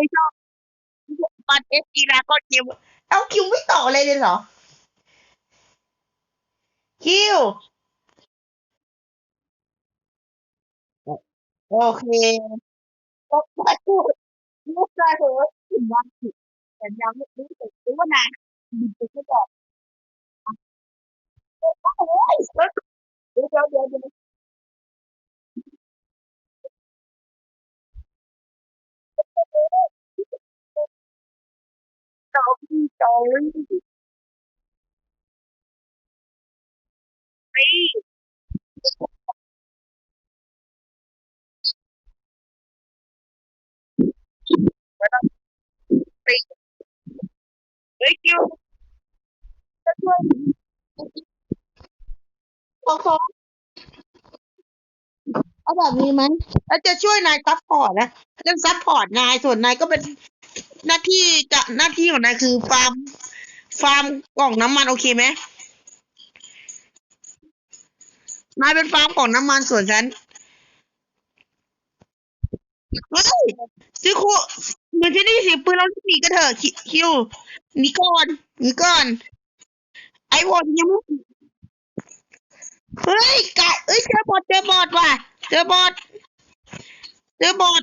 ไม่ชอบปัดเอฟกีฬาก็คิวเอาคิวไม่ต่อเลยเลยเหรอคิวโอเคก็มาพูดลูกชาย เหอะถึงวันผิดแต่ยังไม่รู้สึกรู้ว่านานมีไปก็บอกโอ้ยเดี๋ยวเดี๋ยวเดี๋ยวเดี๋ยวต่อพี่ต่อพี่ตีเฮ้ยคิวจะช่วยขอขอเอาแบบนี้ไหมแล้วจะช่วยนายซัพพอร์ตนะจะซัพพอร์ตนายส่วนนายก็เป็น หน้าที่จะหน้าที่ของนายคือฟาร์ม ฟาร์มกล่องน้ำมันโอเคไหมนายเป็นฟาร์มกล่องน้ำมันส่วนฉันเฮ้ยซื้อโคเหมือนจะได้ยินเสียงปืนเราหนีกันเถอะคิคิวหนีก่อนหนีก่อน ไอ้วอนยังไม่เฮ้ยกะเอ้ยเจอบอดเจอบอดว่ะเจอบอดเจอบอด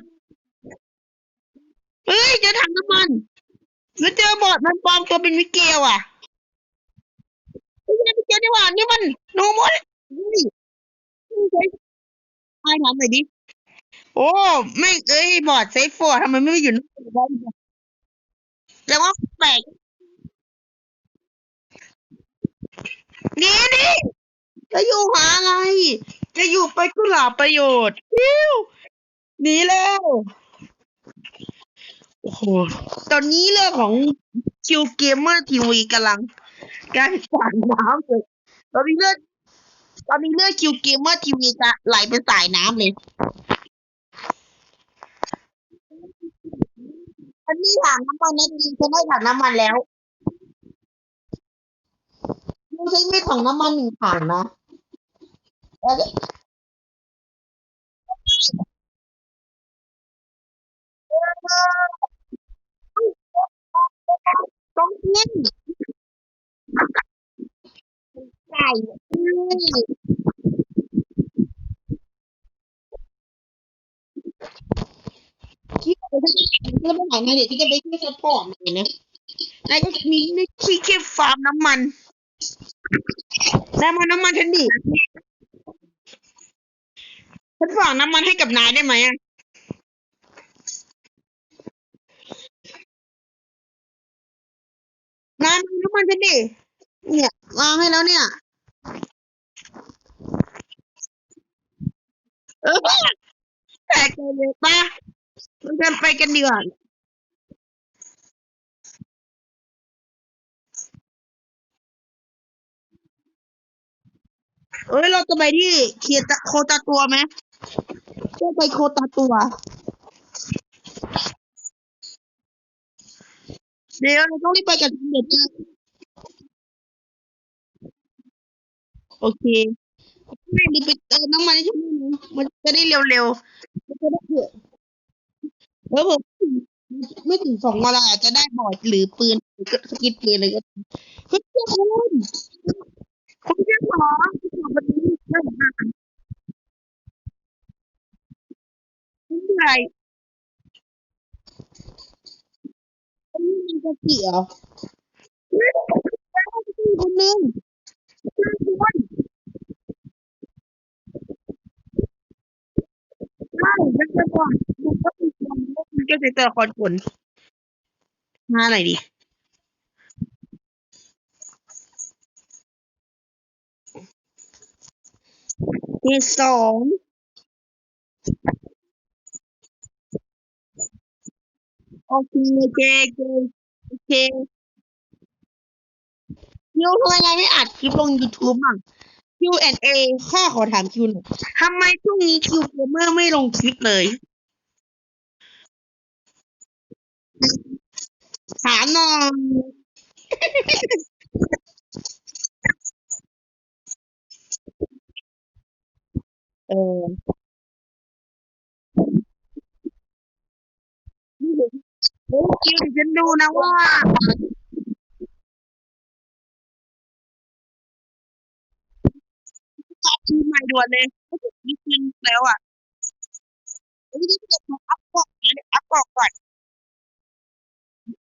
เฮ้ยเจอถังน้ำมันแล้วเจอบอดมันปลอมตัวเป็นมิเกลอะเฮ้ยไม่เจอดีกว่านี่มันโนมดนี่ใช่ถามหน่อยดิ โอ้ไม่เอ้ยบอดเซฟโฟร์ทำไมไม่อยู่นบ้านแล้วว่าแปลกนี่นี่จะอยู่หาอะไร จะอยู่ไปก็หลาประโยชน์อิ้วหนีแล้ว โอ้โหตอนนี้เรื่องของคิวเกมเมอร์ทีวีกำลังการสาดน้ำเลยตอนนี้เลือดตอนนี้เลือดคิวเกมเมอร์ทีวีจะไหลเป็นสายน้ำเลย อันนี้ถังน้ำมันนะจริงฉันได้ถังน้ำมันแล้วไม่ใช่ไม่ถังน้ำมันหนึ่งถังนะเอ้ย ต้องเล่ไก่ที่ไปที่ที่ไปไหนมาเดี๋ยวที่จะไปที่ซัพพอร์ตหน่อยนะนายก็มีในที่เก็บฟาร์มน้ำมันได้มาน้ำมันฉันดิฉันฝากน้ำมันให้กับนายได้ไหมอะ นายมาน้ำมันฉันดิ เนี่ย วางให้แล้วเนี่ยเออแตกเลยป่ะเราเดินไปกันดีกว่าเอ้ย เราจะไปที่เคียตะโคตาตัวไหมจะไปโคตาตัว เดี๋ยวเราต้องรีบไปกันเดี๋ยวเจอโอเคไม่รีบไปเติมน้ำมันให้ฉันด้วยนะมันจะได้เร็วๆมันจะได้เถอะเออผมไม่ถึงสองวันเราอาจจะได้บอร์ดหรือปืนหรือสกิดปืนอะไรก็ตามเฮ้ยคุณคุณเจ้าของขอวันนี้เรื่องมากไม่เป็นไรวันนี้มี กะเกี่ยวเฮ้ยคนนึงคนใช่แล้วก็ก่อนมันก็มีคนมันก็จะเจอคนคนมาไหนดีที่สองโอเคโอเค โอเคคิวทำไมนายไม่อัดคลิปลง YouTube บ้าง Q&A ข้อขอถามคิวหน่อยทำไมช่วงนี้คิวเกมเมอร์ไม่ลงคลิปเลย ถามหน่อยเออ เฮ้ย คิวเดี๋ยวฉันดูนะว่าทีมใหม่ด่วนเลยเขาจะมีคืนแล้วอะเฮ้ยนี่จะอัพเกาะเดี๋ยวอัพเกาะก่อน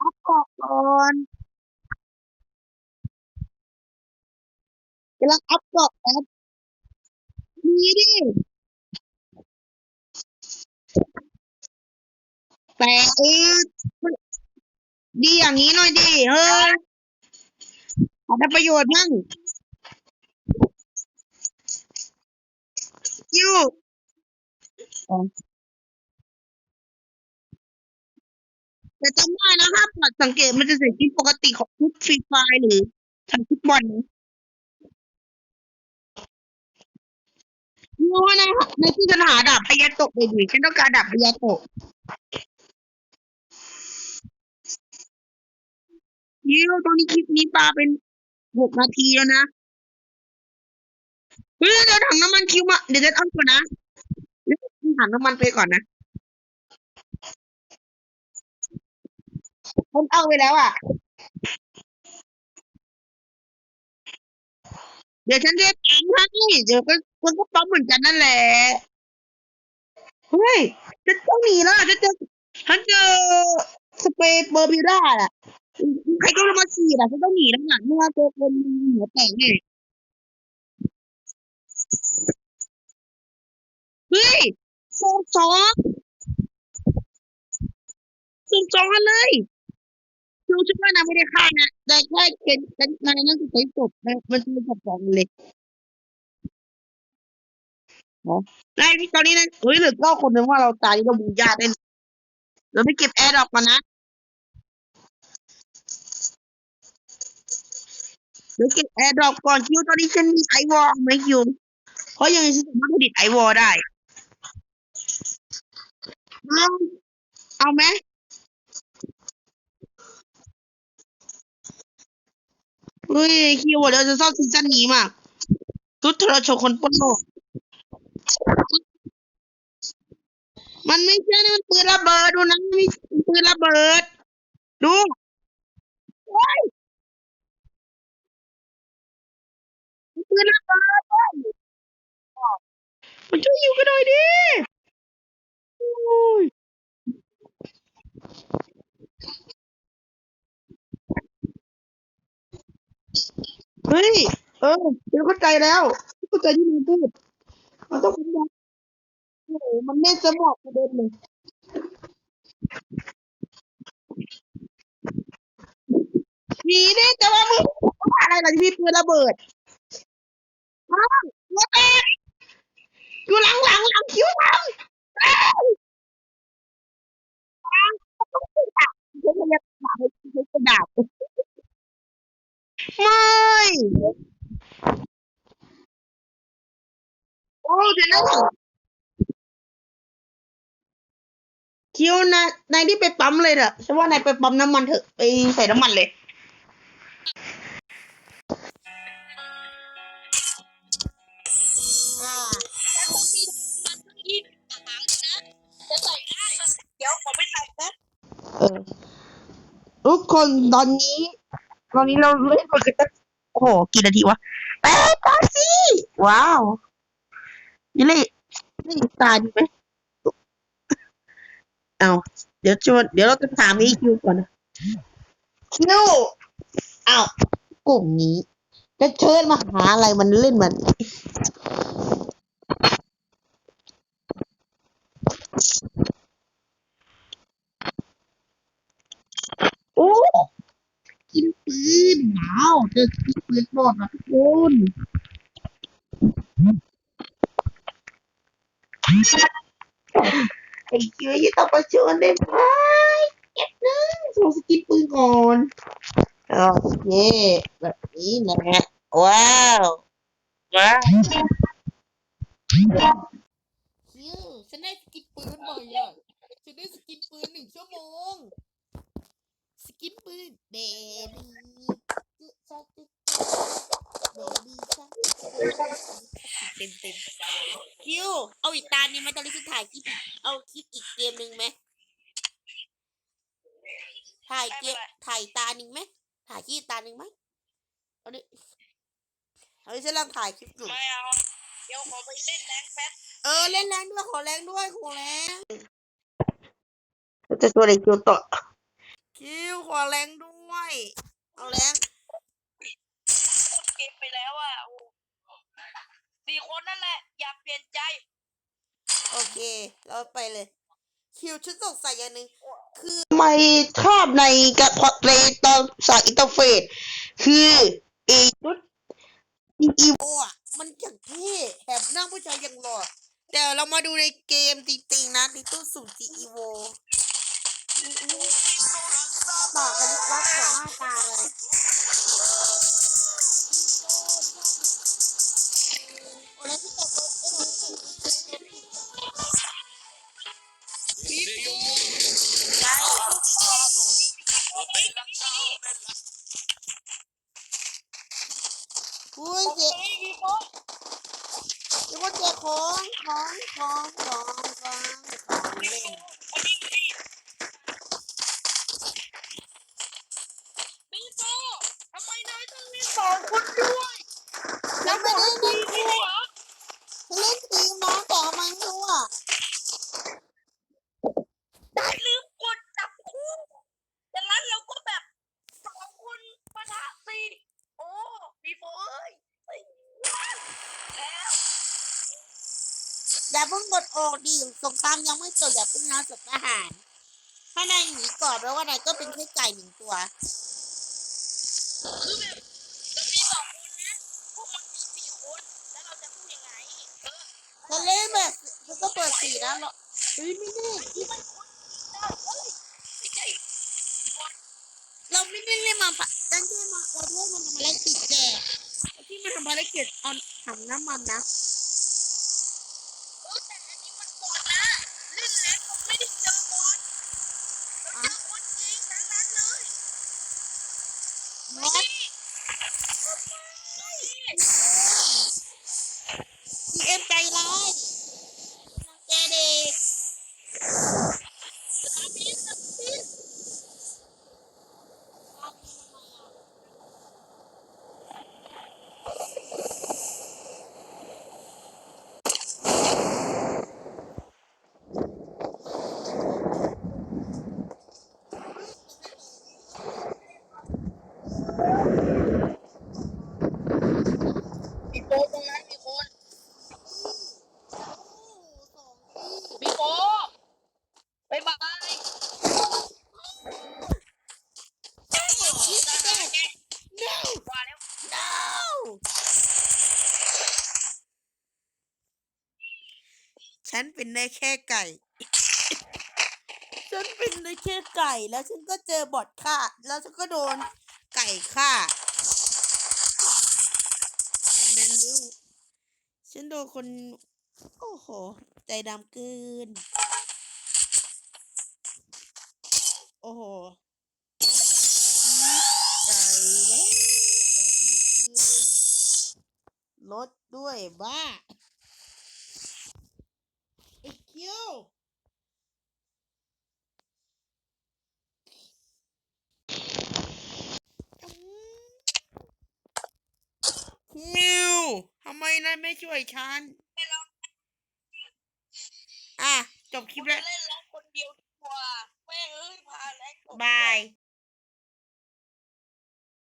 อัพเกาะก่อนกำลังอัพเกาะแป๊บนี่ดิแต่เออ ดีอย่างนี้หน่อยดิเฮ้ยขอได้ประโยชน์มั่งคิวแต่จำได้นะห้ามปรับสังเกตมันจะเสียชีวิตปกติของทุกฟรีไฟล์หรือทางฟุตบอลนะรู้ว่าในในที่ฉันหาดาบพยาโตะไปดิฉันต้องการดาบพยาโตะ ยิวตอนนี้คลิปนี้ปาเป็นหกนาทีแล้วนะเฮ้ยเดี๋ยวถังน้ำมันคิวมาเดี๋ยวจะเอาก่อนนะเดี๋ยวถังน้ำมันไปก่อนนะผมเอาไปแล้วอะ เดี๋ยวฉันจะตามให้เดี๋ยวก็มันก็ปั๊มเหมือนกันนั่นแหละเฮ้ยฉันต้องหนีแล้วฉันเจอฉันเจอสเปรย์เบอร์บิวด้าอะ ใครก็มาฉีดอะฉันต้องหนีแล้วน่ะเมื่อตัวคนหัวแตกเนี่ยเฮ้ยสองสองสองสองเลยดูฉันว่านะไม่ได้ฆ่านะแต่แค่เป็นเป็นในนั้นคือใช้ศพนะมันเป็นศพสองเลยในที่ตอนนี้นะเฮ้ยเหลือเก้าคนนึงว่าเราตายเราบูญาได้เราไปเก็บแอร์ดอก่อนนะ เดี๋ยวเก็บแอร์ดรอปก่อนคิวตอนนี้ฉันมีไอวอลไหมคิว เพราะยังไงฉันสามารถผลิตไอวอลได้เอาเอาไหมเฮ้ยคิวเดี๋ยวจะชอบซีซั่นนี้มากทุกทรชคนปนโลกมันไม่ใช่นะมันปืนระเบิดดูนะมันม่ใช่ปืนระเบิด ดูโอ้ย มันปืนระเบิดมันช่วยอยู่กันหน่อยดิโอ้ยเฮ้ย เออเดี๋ยวเข้าใจแล้วเข้าใจที่มึงพูดมันต้องเป็นแบบโอ้โหมันไม่สมองประเด็นเลยหนีดิแต่ว่ามึงอะไรล่ะที่มีปืนระเบิด หัวแตกอยู่หลังหลังหลังคิ้วหลังเอ้ยเดี๋ยวมันจะด่าเดี๋ยวจะด่าไม่โอ้เดี๋ยวนะคิวนายนายที่ไปปั๊มเลยเถอะฉันว่านายไปปั๊มน้ำมันเถอะไปใส่น้ำมันเลย ดี๋ยวผมไปใส่นะเออทุกคนตอนนี้ ตอนนี้เราเล่นมากันตั้งโอ้โหกี่นาทีวะแปดนาทีว้าวยี่เล่นี่ตายดีไหมเอาเดี๋ยวชวนเดี๋ยวเราจะถามอีคิวก่อนนะคิวเอากลุ่มนี้ จะเชิญมาหาอะไรมันเล่นมัน โอ้กินปืน ว้าวเจอกินปืนหมดนะทุกคนไอ้เจ้ยต้องประชวนได้ไหมเก็บนึงโชว์สกินปืนก่อนโอเคแบบนี้นะว้าวว้าวคิวฉันได้สกินปืนใหม่อะฉันได้สกินปืนหนึ่งชั่วโมง สกินปืนเบบี้จุชาจุ เบบี้ชาเต็มเต็มคิว เอาอีกตานี้ไหมตอนนี้ฉันถ่ายคลิปอีกเอาคลิปอีกเกมหนึ่งไหมถ่ายไม่เกเป็นมไรถ่ายตาหนึ่งไหมถ่ายที่ตาหนึ่งไหมเอาดิเอาดิฉันกำลังถ่ายคลิปอยู่ไม่เอาเดี๋ยวขอไปเล่นแรงแป๊บเออเล่นแรงด้วยขอแรงด้วยขอแรงจะตัวไหนคิวต่อคิวขอแรงด้วย เอาแรง เกมไปแล้วอะโอ้สี่คนนั่นแหละ อย่าเปลี่ยนใจ โอเค เราไปเลย คิวฉันสงสัยอย่างหนึ่งคือทำไมภาพในกระพอในตอนสากอินเทอร์เฟซคือเอชุดอีโอ้อะมันอย่างเท่แถมนั่งผู้ชายอย่างหล่อแต่เรามาดูในเกมจริงๆนะในตู้สุ่มจีอีโวต่อกันวัดหัวหน้าตาเลย อ้แล้วที่ตกรถไอ้หนูอุ้ยเจ๊ไม่มีโป๊ะเดี๋ยวว่าเจ๊ของของของของของของ เพิ่งกดออกดิสงครามยังไม่จบอย่าเพิ่งนะจบทหารถ้านายหนีก่อนแปลว่านายก็เป็นแค่ไก่หนึ่งตัวคือแบบจะมีสองคนนะพวกมันมีสี่คนแล้วเราจะพูดยังไงเออถ้าเล่นแบบเธอก็เปิดสีนะเราเฮ้ยไม่แน่ที่มันคนได้เฮ้ยไม่ใช่บอลเราไม่ได้เล่นมาปะดันเจ้มาเราเล่นมันทำภารกิจแกที่มันทำภารกิจเอาถังน้ำมันนะ เออแต่อันนี้มันบอลนะ เล่นแล้วผมไม่ได้เจอบอลเราเจอคนจริงทั้งนั้นเลย มอสที เอ็มใจร้ายแกเด็กมีโป๊ะตรงนั้นมีคน มีโป๊ะบายบายว่าแล้ว No! ฉันเป็นได้แค่ไก่ ฉันเป็นได้แค่ไก่ แล้วฉันก็เจอบอทฆ่า แล้วฉันก็โดนไก่ฆ่าแมนยูฉันโดนคน โอ้โห ใจดำเกิน โอ้โหใจแล้วแล้วไม่ขึ้นลดด้วยบ้า คิวคิวทำไมนายไม่ช่วยฉัน อะ จบคลิปจะแล้ว เล่นร้องคนเดียวดีกว่าแม่งเอ้ยพาแรงบาย